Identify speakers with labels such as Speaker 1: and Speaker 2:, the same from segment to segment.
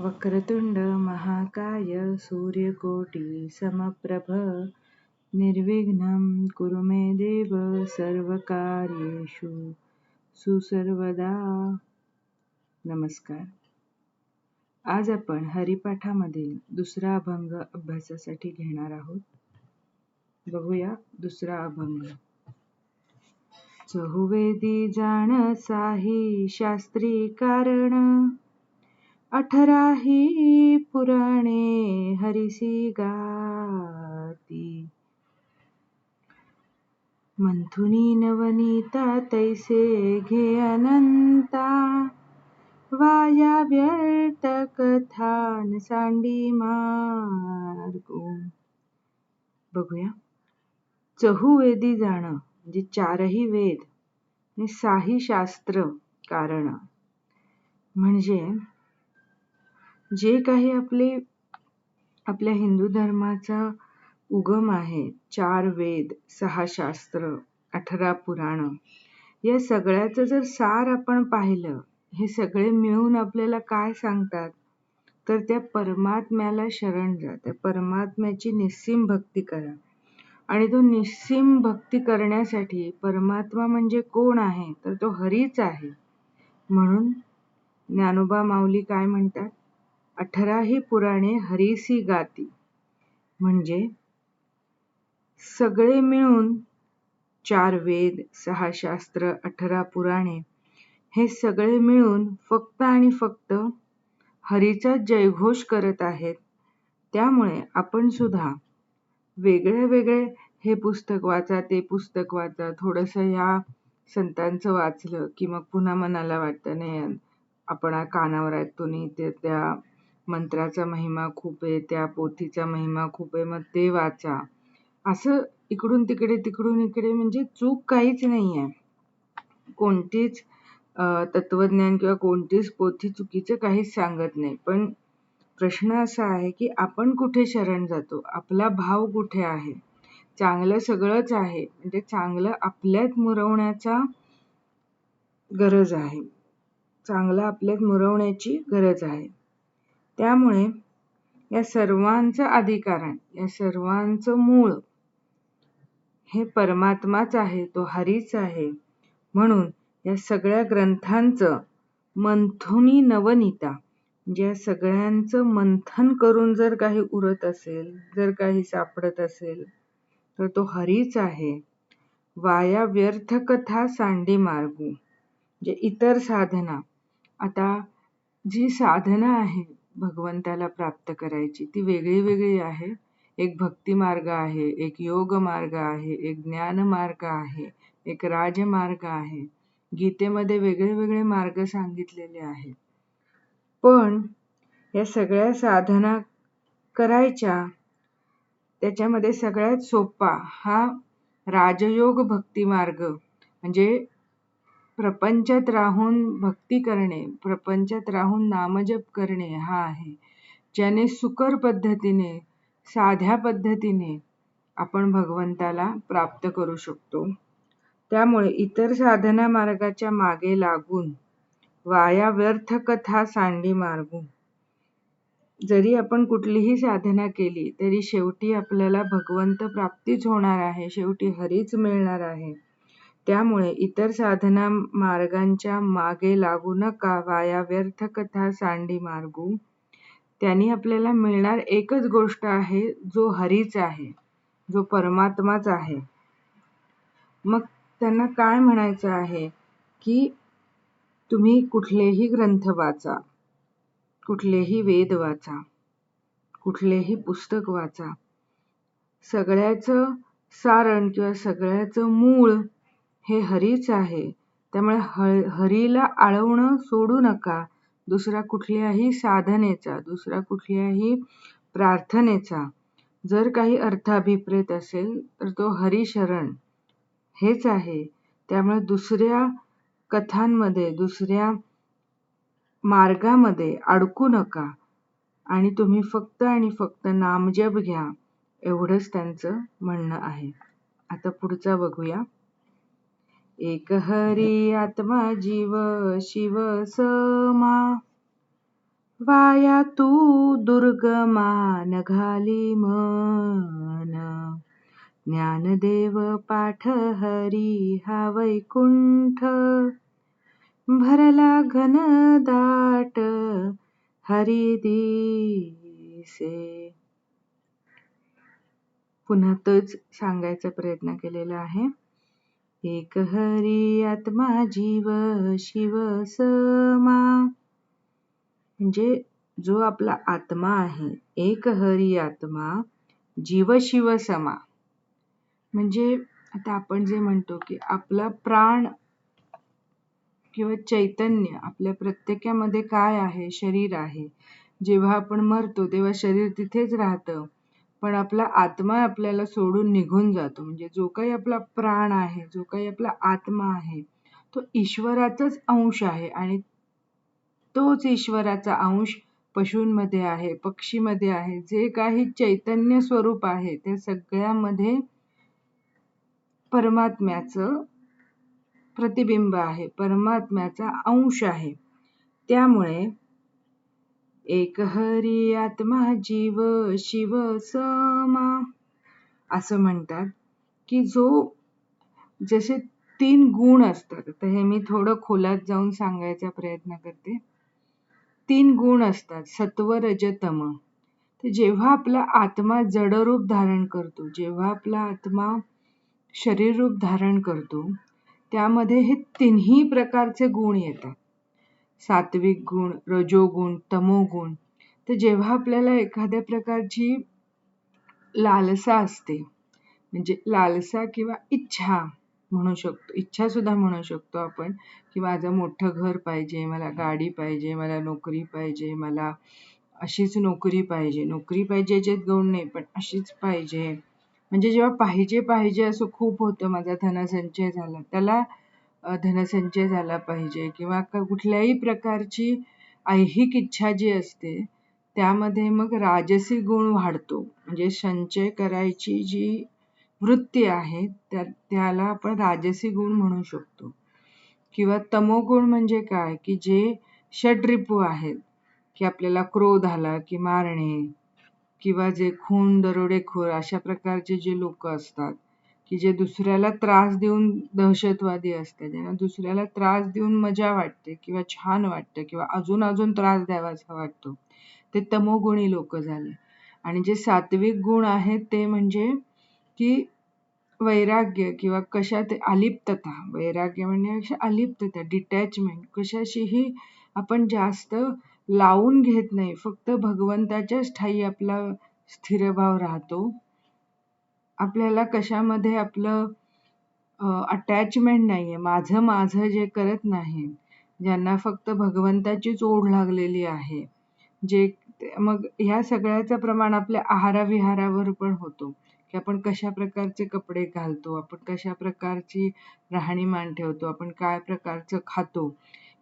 Speaker 1: वक्रतुंड महाकाय सूर्यकोटी समप्रभ। निर्विघ्नं कुरु मे देव सर्वकार्येषु। सुसर्वदा। नमस्कार। आज आपण हरिपाठामधील दुसरा अभंग अभ्यासासाठी घेणार आहोत. बघूया दुसरा अभंग. चहुवेदी जाण साही शास्त्री कारण अठराही पुराणे हरिसी गाती. मंथुनी नवनीता तैसे घे अनंता. वाया व्यर्थ कथान सांडी मार्गो. बघूया. चहुवेदी जाणं म्हणजे चारही वेद आणि साही शास्त्र कारण. म्हणजे जे काही आपले आपल्या हिंदू धर्माचा उगम आहे चार वेद सहा शास्त्र अठरा पुराण या सगळ्याचं जर सार आपण पाहिलं हे सगळे मिळून आपल्याला काय सांगतात? तर त्या परमात्म्याला शरण जा त्या परमात्म्याची निस्सीम भक्ती करा. आणि तो निस्सीम भक्ती करण्यासाठी परमात्मा म्हणजे कोण आहे? तर तो हरीच आहे. म्हणून ज्ञानोबा माऊली काय म्हणतात? अठराही पुराणे हरीसी गाती. म्हणजे सगळे मिळून चार वेद सहा शास्त्र अठरा पुराणे हे सगळे मिळून फक्त आणि फक्त हरीचा जयघोष करत आहेत. त्यामुळे आपण सुद्धा वेगळे वेगळे हे पुस्तक वाचा ते पुस्तक वाचा. थोडंसं ह्या संतांचं वाचलं की मग पुन्हा मनाला वाटतं नाही आपण कानावर ऐकतो नाही ते त्या मंत्राचा महिमा खूप आहे त्या पोथीचा महिमा खूप आहे मग ते वाचा असं इकडून तिकडे तिकडून इकडे म्हणजे चूक काहीच नाही आहे कोणतीच तत्वज्ञान किंवा कोणतीच पोथी चुकीचं काहीच सांगत नाही. पण प्रश्न असा आहे की आपण कुठे शरण जातो? आपला भाव कुठे आहे? चांगलं सगळंच आहे. म्हणजे चांगलं आपल्यात मुरवण्याचा गरज आहे. चांगलं आपल्यात मुरवण्याची गरज आहे. त्यामुळे या सर्वांचं अधिकारण या सर्वांचं मूळ हे परमात्माच आहे तो हरीच आहे. म्हणून या सगळ्या ग्रंथांचं मंथुनी नवनीता म्हणजे ज्या सगळ्यांचं मंथन करून जर काही उरत असेल जर काही सापडत असेल तर तो हरीच आहे. वाया व्यर्थ कथा सांडी मार्गू जे म्हणजे इतर साधना. आता जी साधना आहे भगवंताला प्राप्त करायची. ती वेगळी वेगळी आहे. एक भक्ती मार्ग आहे एक योग मार्ग आहे एक ज्ञान मार्ग आहे एक राजमार्ग आहे. गीतेमध्ये वेगळे वेगळे मार्ग सांगितलेले आहेत. पण या सगळ्या साधना करायच्या त्याच्यामध्ये सगळ्यात सोपा हा राजयोग भक्ती मार्ग. म्हणजे प्रपंचात राहून भक्ती करणे प्रपंचात राहून नामजप करणे हा आहे. ज्याने सुकर पद्धतीने साध्या पद्धतीने आपण भगवंताला प्राप्त करू शकतो. त्यामुळे इतर साधना मार्गाच्या मागे लागून वाया व्यर्थ कथा सांडी मार्गू जरी आपण कुठलीही साधना केली तरी शेवटी आपल्याला भगवंत प्राप्तीच होणार आहे शेवटी हरीच मिळणार आहे. त्यामुळे इतर साधना मार्गांच्या मागे लागू नका वाया व्यर्थ कथा सांडी मार्गू. त्यांनी आपल्याला मिळणार एकच गोष्ट आहे जो हरीच आहे जो परमात्माच आहे. मग त्यांना काय म्हणायचं आहे? की तुम्ही कुठलेही ग्रंथ वाचा कुठलेही वेद वाचा कुठलेही पुस्तक वाचा. सगळ्याचं सारण किंवा सगळ्याचं मूळ हे हरीच आहे. त्यामुळे ह हरीला आळवणं सोडू नका. दुसऱ्या कुठल्याही साधनेचा दुसऱ्या कुठल्याही प्रार्थनेचा. जर काही अर्थाभिप्रेत असेल तर तो हरिशरण. हेच आहे. त्यामुळे दुसऱ्या कथांमध्ये दुसऱ्या मार्गामध्ये अडकू नका. आणि तुम्ही फक्त आणि फक्त नामजप घ्या. एवढंच त्यांचं म्हणणं आहे. आता पुढचा बघूया. एक हरी आत्मा जीव शिव समा. वाया तू दुर्गमान घाली मन. ज्ञानदेव पाठ हरी हा वैकुंठ. भरला घन दाट हरी दिसे. पुन्हा तोच सांगायचा प्रयत्न केलेला आहे. एक हरी आत्मा जीव शिव समा म्हणजे जो आपला आत्मा आहे एक हरी आत्मा जीव शिव समा म्हणजे आता आपण जे म्हणतो की आपला प्राण किंवा चैतन्य आपल्या प्रत्येकामध्ये काय आहे शरीर आहे. जेव्हा आपण मरतो तेव्हा शरीर तिथेच राहतं. पण आपला आत्मा आपल्याला सोडून निघून जातो. म्हणजे जो काही आपला प्राण आहे जो काही आपला आत्मा आहे तो ईश्वराचाच अंश आहे आणि तोच ईश्वराचा अंश पशूंमध्ये आहे पक्षीमध्ये आहे जे काही चैतन्य स्वरूप आहे त्या सगळ्यामध्ये परमात्म्याचं प्रतिबिंब आहे परमात्म्याचा अंश आहे. त्यामुळे एक हरी आत्मा जीव शिव समा. असं म्हणतात की जो जसे तीन गुण असतात तर हे मी थोडं खोलात जाऊन सांगायचा प्रयत्न करते. तीन गुण असतात सत्व रजतम तर जेव्हा आपला आत्मा जडरूप धारण करतो जेव्हा आपला आत्मा शरीर रूप धारण करतो त्यामध्ये हे तिन्ही प्रकारचे गुण येतात. सात्विक गुण रजोगुण तमोगुण. तर जेव्हा आपल्याला एखाद्या प्रकारची लालसा असते म्हणजे लालसा किंवा इच्छा म्हणू शकतो इच्छा सुद्धा म्हणू शकतो आपण की माझं मोठं घर पाहिजे मला गाडी पाहिजे मला नोकरी पाहिजे मला अशीच नोकरी पाहिजे. नोकरी पाहिजे याच्यात गौण नाही पण अशीच पाहिजे. म्हणजे जेव्हा पाहिजे पाहिजे असं खूप होतं माझा धनसंचय झाला. त्याला धनसंचय झाला पाहिजे किंवा कुठल्याही प्रकारची ऐहिक इच्छा जी असते त्यामध्ये मग राजसी गुण वाढतो. म्हणजे संचय करायची जी वृत्ती आहे त्या त्याला आपण राजसी गुण म्हणू शकतो. किंवा तमोगुण म्हणजे काय? की जे षड्रिपू आहेत की आपल्याला क्रोध आला की मारणे किंवा जे खून दरोडेखोर अशा प्रकारचे जे लोक असतात की जे दुसऱ्याला त्रास देऊन दहशतवादी असतात ज्यांना दुसऱ्याला त्रास देऊन मजा वाटते किंवा छान वाटतं किंवा अजून अजून त्रास द्यावासा वाटतो ते तमोगुणी लोक झाले. आणि जे सात्विक गुण आहेत ते म्हणजे की वैराग्य किंवा कशात अलिप्तता वैराग्य म्हणण्यापेक्षा अलिप्तता डिटॅचमेंट कशाशीही आपण जास्त लावून घेत नाही फक्त भगवंताच्याच ठाई आपला स्थिरभाव राहतो. आपल्याला कशामध्ये आपलं अटॅचमेंट नाही आहे माझं माझं जे करत नाही ज्यांना फक्त भगवंताचीच ओढ लागलेली आहे जे मग ह्या सगळ्याचं प्रमाण आपल्या आहाराविहारावर पण होतो. की आपण कशा प्रकारचे कपडे घालतो आपण कशा प्रकारची राहणीमान ठेवतो आपण काय प्रकारचं खातो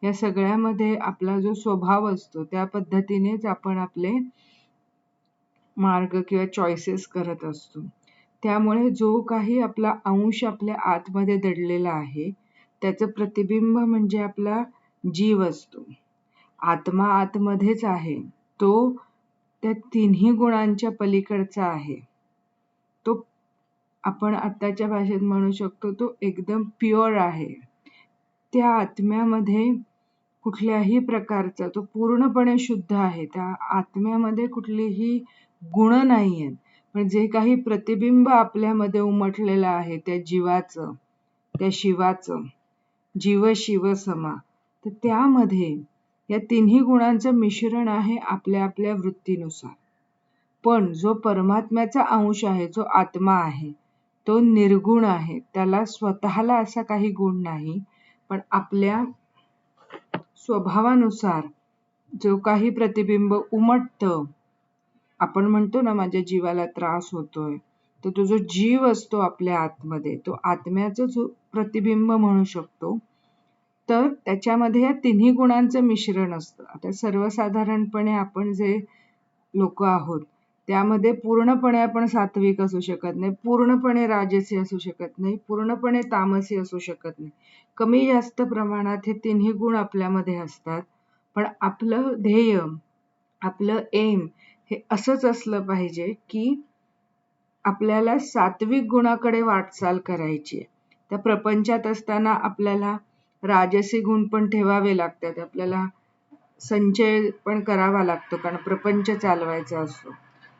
Speaker 1: या सगळ्यामध्ये आपला जो स्वभाव असतो त्या पद्धतीनेच आपण आपले मार्ग किंवा चॉईसेस करत असतो. त्यामुळे जो काही आपला अंश आपल्या आतमध्ये दडलेला आहे त्याचं प्रतिबिंब म्हणजे आपला जीव असतो. आत्मा आतमध्येच आहे. तो त्या तिन्ही गुणांच्या पलीकडचा आहे. तो आपण आत्ताच्या भाषेत म्हणू शकतो तो एकदम प्युअर आहे. त्या आत्म्यामध्ये कुठल्याही प्रकारचा तो पूर्णपणे शुद्ध आहे. त्या आत्म्यामध्ये कुठलीही गुण नाही आहेत जे काही प्रतिबिंब आपल्यामध्ये उमटलेलं आहे त्या जीवाचं त्या शिवाचं जीव शिव समा तर त्यामध्ये या तिन्ही गुणांचं मिश्रण आहे आपल्या आपल्या वृत्तीनुसार. पण जो परमात्म्याचा अंश आहे जो आत्मा आहे तो निर्गुण आहे त्याला स्वतःला असा काही गुण नाही पण आपल्या स्वभावानुसार जो काही प्रतिबिंब उमटतं आपण म्हणतो ना माझ्या जीवाला त्रास होतोय तर तो जो जीव असतो आपल्या आतमध्ये तो आत्म्याचं जो प्रतिबिंब म्हणू शकतो तर त्याच्यामध्ये या तिन्ही गुणांचं मिश्रण असतं. आता सर्वसाधारणपणे आपण जे लोक आहोत त्यामध्ये पूर्णपणे आपण सात्विक असू शकत नाही पूर्णपणे राजसी असू शकत नाही पूर्णपणे तामसी असू शकत नाही. कमी जास्त प्रमाणात हे तिन्ही गुण आपल्यामध्ये असतात पण आपलं ध्येय आपलं एम हे असंच असलं पाहिजे की आपल्याला सात्विक गुणाकडे वाटचाल करायची आहे. त्या प्रपंचात असताना आपल्याला राजसी गुण पण ठेवावे लागतात. आपल्याला संचय पण करावा लागतो कारण प्रपंच चालवायचा असतो.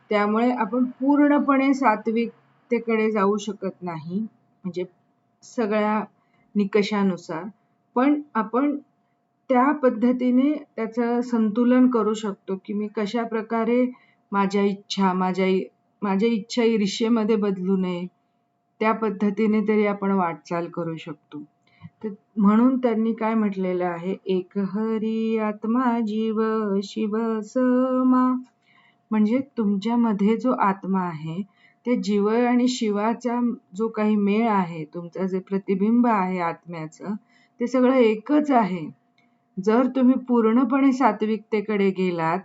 Speaker 1: त्यामुळे आपण पूर्णपणे सात्विकतेकडे जाऊ शकत नाही म्हणजे सगळ्या निकषानुसार. पण आपण त्या पद्धतीने त्याचं संतुलन करू शकतो की मी कशा प्रकारे माझ्या इच्छा माझ्या माझ्या इच्छा ईर्ष्येमध्ये बदलू नये त्या पद्धतीने तरी आपण वाटचाल करू शकतो. तर म्हणून त्यांनी काय म्हटलेलं आहे? एक हरी आत्मा जीव शिव समा. म्हणजे तुमच्यामध्ये जो आत्मा आहे ते जीव आणि शिवाचा जो काही मेळ आहे तुमचं जे प्रतिबिंब आहे आत्म्याचं ते सगळं एकच आहे. जर तुम्ही पूर्णपणे सात्विकतेकडे गेलात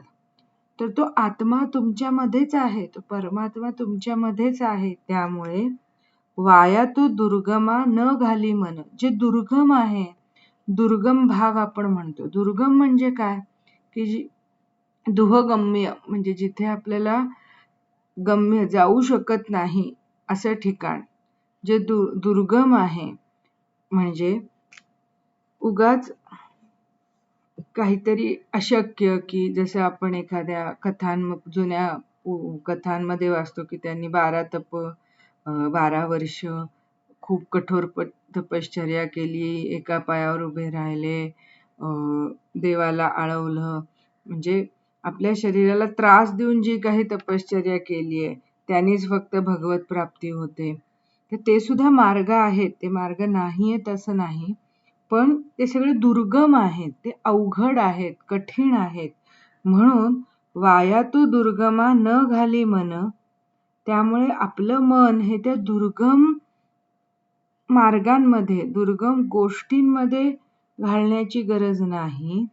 Speaker 1: तर तो आत्मा तुमच्यामध्येच आहे. तो परमात्मा तुमच्यामध्येच आहे. त्यामुळे वाया तू दुर्गमा न घाली मन. जे दुर्गम आहे दुर्गम भाग आपण म्हणतो. दुर्गम म्हणजे काय? की जी दुहगम्य म्हणजे जिथे आपल्याला गम्य जाऊ शकत नाही असं ठिकाण. जे दु दुर्गम आहे म्हणजे उगाच काहीतरी अशक्य की जसं आपण एखाद्या कथां जुन्या कथांमध्ये वाचतो की त्यांनी बारा तप बारा वर्ष खूप कठोर तपश्चर्या केली एका पायावर उभे राहिले देवाला आळवलं. म्हणजे आपल्या शरीराला त्रास देऊन जी काही तपश्चर्या केली आहे त्यांनीच फक्त भगवत प्राप्ती होते. तर ते सुद्धा मार्ग आहेत. ते मार्ग नाही आहेत असं नाही. पण ते सगळे दुर्गम आहेत ते अवघड आहेत कठीण आहेत. म्हणून वाया तू दुर्गमा न घाली मन. त्यामुळे आपलं मन हे त्या दुर्गम मार्गांमध्ये दुर्गम गोष्टींमध्ये घालण्याची गरज नाही.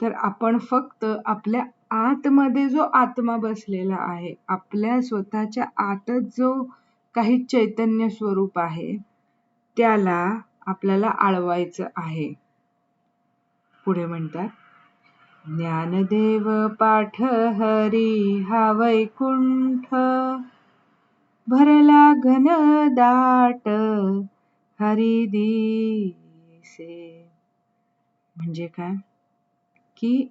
Speaker 1: तर आपण फक्त आपल्या आतमध्ये जो आत्मा बसलेला आहे आपल्या स्वतःच्या आतच जो काही चैतन्य स्वरूप आहे त्याला आपल्याला आळवायचं आहे. पुढे म्हणतात ज्ञानदेव पाठ हरी हा वैकुंठ भरला घन दाट हरी दिसे. म्हणजे काय? की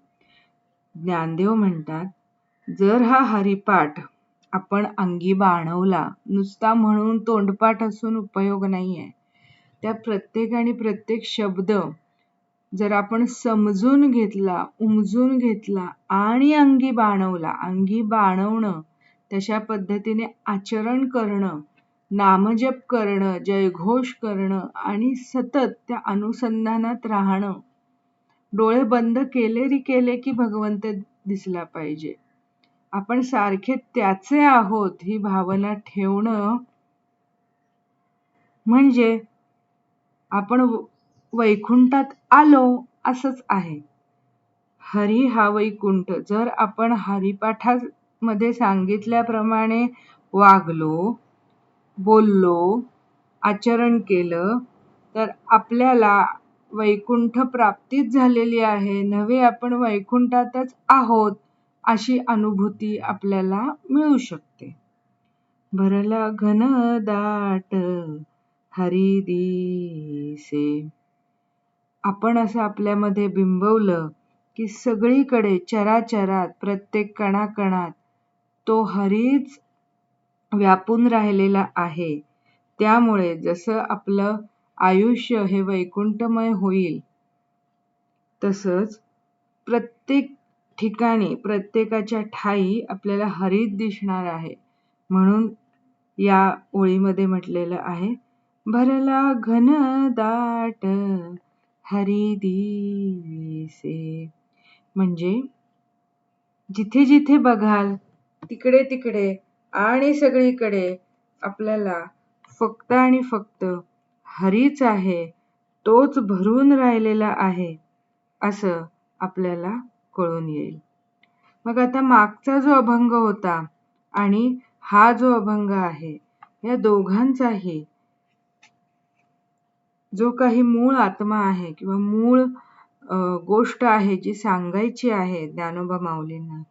Speaker 1: ज्ञानदेव म्हणतात जर हा हरिपाठ आपण अंगी बाणवला नुसता म्हणून तोंडपाठ असून उपयोग नाही आहे त्या प्रत्येक आणि प्रत्येक शब्द जर आपण समजून घेतला उमजून घेतला आणि अंगी बाणवला अंगी बाणवणं तशा पद्धतीने आचरण करणं नामजप करणं जयघोष करणं आणि सतत त्या अनुसंधानात राहणं डोळे बंद केले री केले की भगवंत दिसला पाहिजे. आपण सारखे त्याचे आहोत ही भावना ठेवणं म्हणजे आपण वैकुंठात आलो असंच आहे. हरी हा वैकुंठ. जर आपण हरिपाठामध्ये सांगितल्याप्रमाणे वागलो बोललो आचरण केलं तर आपल्याला वैकुंठ प्राप्तीच झालेली आहे. नव्हे आपण वैकुंठातच आहोत अशी अनुभूती आपल्याला मिळू शकते. भरला घन दाट हरी दिसे आपण असं आपल्यामध्ये बिंबवलं की सगळीकडे चराचरात प्रत्येक कणाकणात तो हरीच व्यापून राहिलेला आहे. त्यामुळे जसं आपलं आयुष्य हे वैकुंठमय होईल तसंच प्रत्येक ठिकाणी प्रत्येकाच्या ठाई आपल्याला हरित दिसणार आहे. म्हणून या ओळीमध्ये म्हटलेलं आहे भरला घन दाट हरी दिसे म्हणजे जिथे जिथे बघाल तिकडे तिकडे आणि सगळीकडे आपल्याला फक्त आणि फक्त हरीच आहे तोच भरून राहिलेला आहे असं आपल्याला कळून येईल. मग आता मागचा जो अभंग होता आणि हा जो अभंग आहे या दोघांचाही जो काही मूळ आत्मा आहे किंवा मूळ गोष्ट आहे जी सांगायची आहे ज्ञानोबा माऊलींना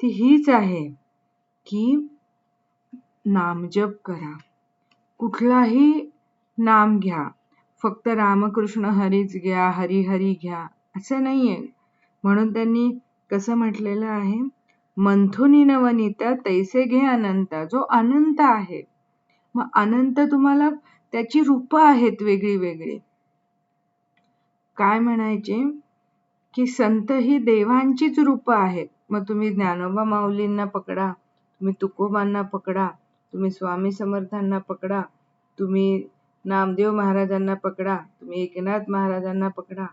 Speaker 1: ती हीच आहे की नामजप करा. कुठलाही नाम घ्या. फक्त रामकृष्ण हरीच घ्या हरी हरी घ्या असं नाहीये. म्हणून त्यांनी कसं म्हटलेलं आहे? मंथुनी नवनीता तैसे घे अनंत जो अनंत आहे. मग अनंत तुम्हाला त्याची रूप आहेत वेगळी वेगळी काय म्हणायचे? की संत ही देवांचीच रूप आहेत. मग तुम्ही ज्ञानोबा माऊलींना पकडा तुम्ही तुकोबांना पकडा तुम्ही स्वामी समर्थांना पकडा तुम्ही नामदेव महाराजांना पकडा तुम्ही एकनाथ महाराजांना पकडा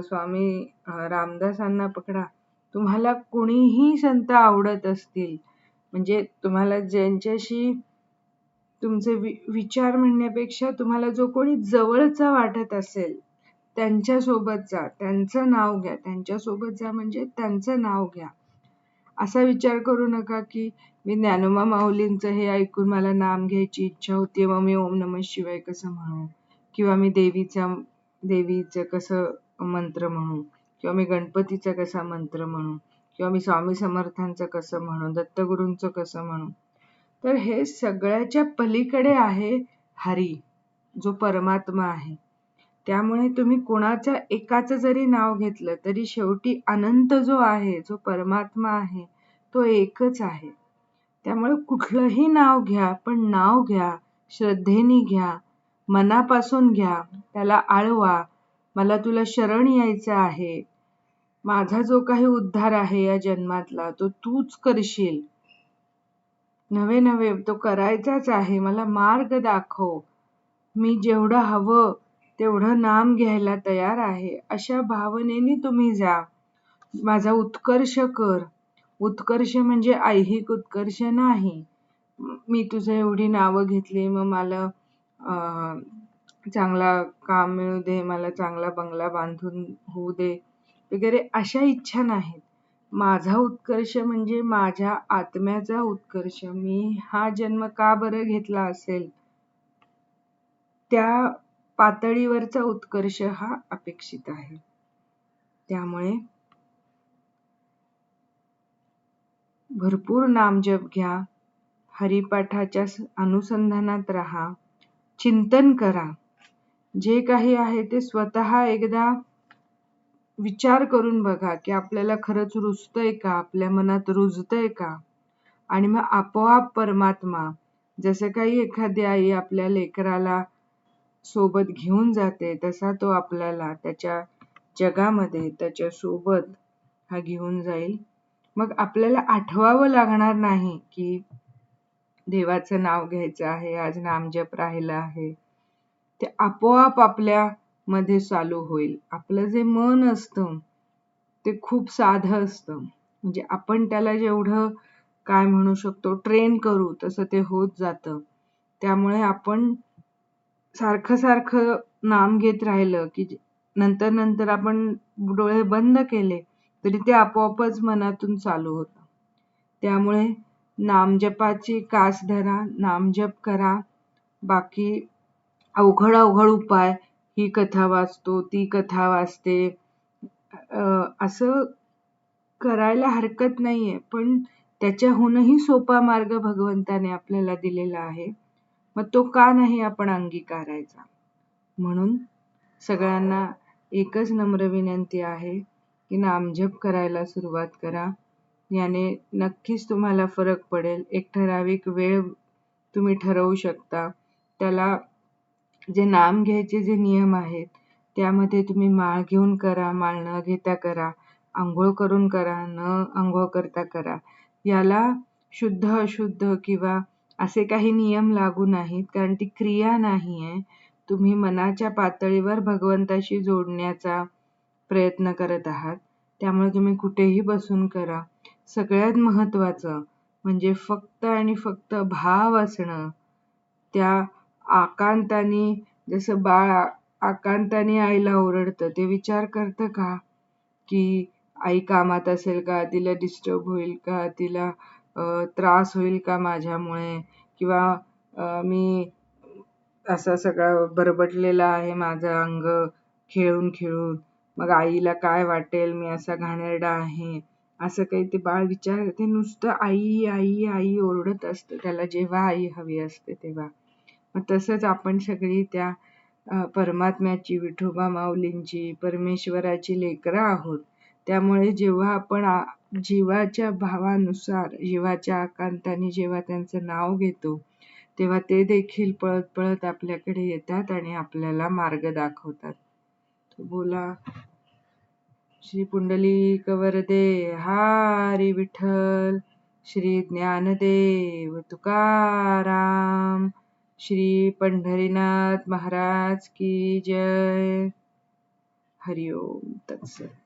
Speaker 1: स्वामी रामदासांना पकडा. तुम्हाला कुणीही संत आवडत असतील. म्हणजे तुम्हाला ज्यांच्याशी तुमचे वि विचार म्हणण्यापेक्षा तुम्हाला जो कोणी जवळचा वाटत असेल त्यांच्यासोबत जा त्यांचं नाव घ्या. त्यांच्यासोबत जा म्हणजे त्यांचं नाव घ्या. असा विचार करू नका की मी ज्ञानोबा माऊलींचं हे ऐकून मला नाम घ्यायची इच्छा होती मग मी ओम नम शिवाय कसं म्हणू? किंवा मी देवीचा देवीचं कसं मंत्र म्हणू? किंवा मी गणपतीचा कसा मंत्र म्हणू? किंवा मी स्वामी समर्थांचं कसं म्हणू? दत्तगुरूंचं कसं म्हणू? तर हे सगळ्याच्या पलीकडे आहे हरी जो परमात्मा आहे. त्यामुळे तुम्ही कोणाच्या एकाचं जरी नाव घेतलं तरी शेवटी अनंत जो आहे जो परमात्मा आहे तो एकच आहे. त्यामुळे कुठलंही नाव घ्या पण नाव घ्या श्रद्धेने घ्या मनापासून घ्या त्याला आळवा मला तुला शरण यायचं आहे. माझा जो काही उद्धार आहे या जन्मातला तो तूच करशील. नवे नवे तो करायचाच आहे. मला मार्ग दाखव. मी जेवढं हवं तेवढं नाम घ्यायला तयार आहे. अशा भावनेने तुम्ही जा. माझा उत्कर्ष कर. उत्कर्ष म्हणजे ऐहिक उत्कर्ष नाही. मी तुझं एवढी नावं घेतली मग मला चांगला काम मिळू दे मला चांगला बंगला बांधून होऊ दे वगैरे अशा इच्छा नाहीत. माझा उत्कर्ष म्हणजे माझ्या आत्म्याचा उत्कर्ष. मी हा जन्म का बरं घेतला असेल? त्या पातळीवरचा उत्कर्ष हा अपेक्षित आहे. त्यामुळे भरपूर नामजप घ्या हरिपाठाच्या अनुसंधानात राहा चिंतन करा. जे काही आहे ते स्वतः एकदा विचार करून बघा की आपल्याला खरंच रुजतंय का? आपल्या मनात रुजतंय का? आणि मग आपोआप परमात्मा जसं काही एखादी आई आपल्या लेकराला सोबत घेऊन जाते तसा तो आपल्याला त्याच्या जगामध्ये त्याच्या सोबत हा घेऊन जाईल. मग आपल्याला आठवावं लागणार नाही की देवाचं नाव घ्यायचं आहे आज नामजप राहिलं आहे. ते आपोआप आपल्या मध्ये चालू होईल. आपलं जे मन असतं ते खूप साधं असतं. म्हणजे आपण त्याला जेवढं काय म्हणू शकतो ट्रेन करू तसं ते होत जातं. त्यामुळे आपण सारखं सारखं नाम घेत राहिलं की नंतर नंतर आपण डोळे बंद केले तरी ते आपोआपच मनातून चालू होतं. त्यामुळे नामजपाची कास धरा नामजप करा. बाकी अवघड अवघड उपाय ही कथा वाचतो ती कथा वाचते. असं करायला हरकत नाहीये पण त्याच्याहूनही सोपा मार्ग भगवंताने आपल्याला दिलेला आहे. मग तो का नाही आपण अंगीकारायचा? म्हणून सगळ्यांना एकच नम्र विनंती आहे की नामजप करायला सुरुवात करा. याने नक्कीच तुम्हाला फरक पडेल. एक ठराविक वेळ तुम्ही ठरवू शकता. त्याला जे नाम घ्यायचे जे नियम आहेत त्यामध्ये तुम्ही माळ घेऊन करा माळ न घेता करा आंघोळ करून करा न आंघोळ करता करा. याला शुद्ध अशुद्ध किंवा असे काही नियम लागू नाहीत कारण ती क्रिया नाही आहे. तुम्ही मनाच्या पातळीवर भगवंताशी जोडण्याचा प्रयत्न करत आहात. त्यामुळे तुम्ही कुठेही बसून करा. सगळ्यात महत्त्वाचं म्हणजे फक्त आणि फक्त भाव असणं त्या आकांताने जसं बाळ आकांताने आईला ओरडतं ते विचार करतं का? की आई कामात असेल का? तिला डिस्टर्ब होईल का? तिला त्रास होईल का माझ्यामुळे? किंवा मी असा सगळा बरबटलेला आहे माझं अंग खेळून खेळून. मग आईला काय वाटेल? मी असा घाणेरडा आहे. असं काही ते बाळ विचार ते नुसतं आई आई आई ओरडत असतं. त्याला जेव्हा आई हवी असते तेव्हा. मग तसंच आपण सगळी त्या परमात्म्याची विठोबा माऊलींची परमेश्वराची लेकरं आहोत. त्यामुळे जेव्हा आपण जीवाच्या भावानुसार जीवाच्या आकांताने जेव्हा त्यांचं नाव घेतो तेव्हा ते देखील पळत पळत आपल्याकडे येतात आणि आपल्याला मार्ग दाखवतात. बोला श्री पुंडली कवरदे हारी विठ्ठल श्री ज्ञानदेव तुकाराम. श्री पंढरीनाथ महाराज की जय. हरिओम तत्सत.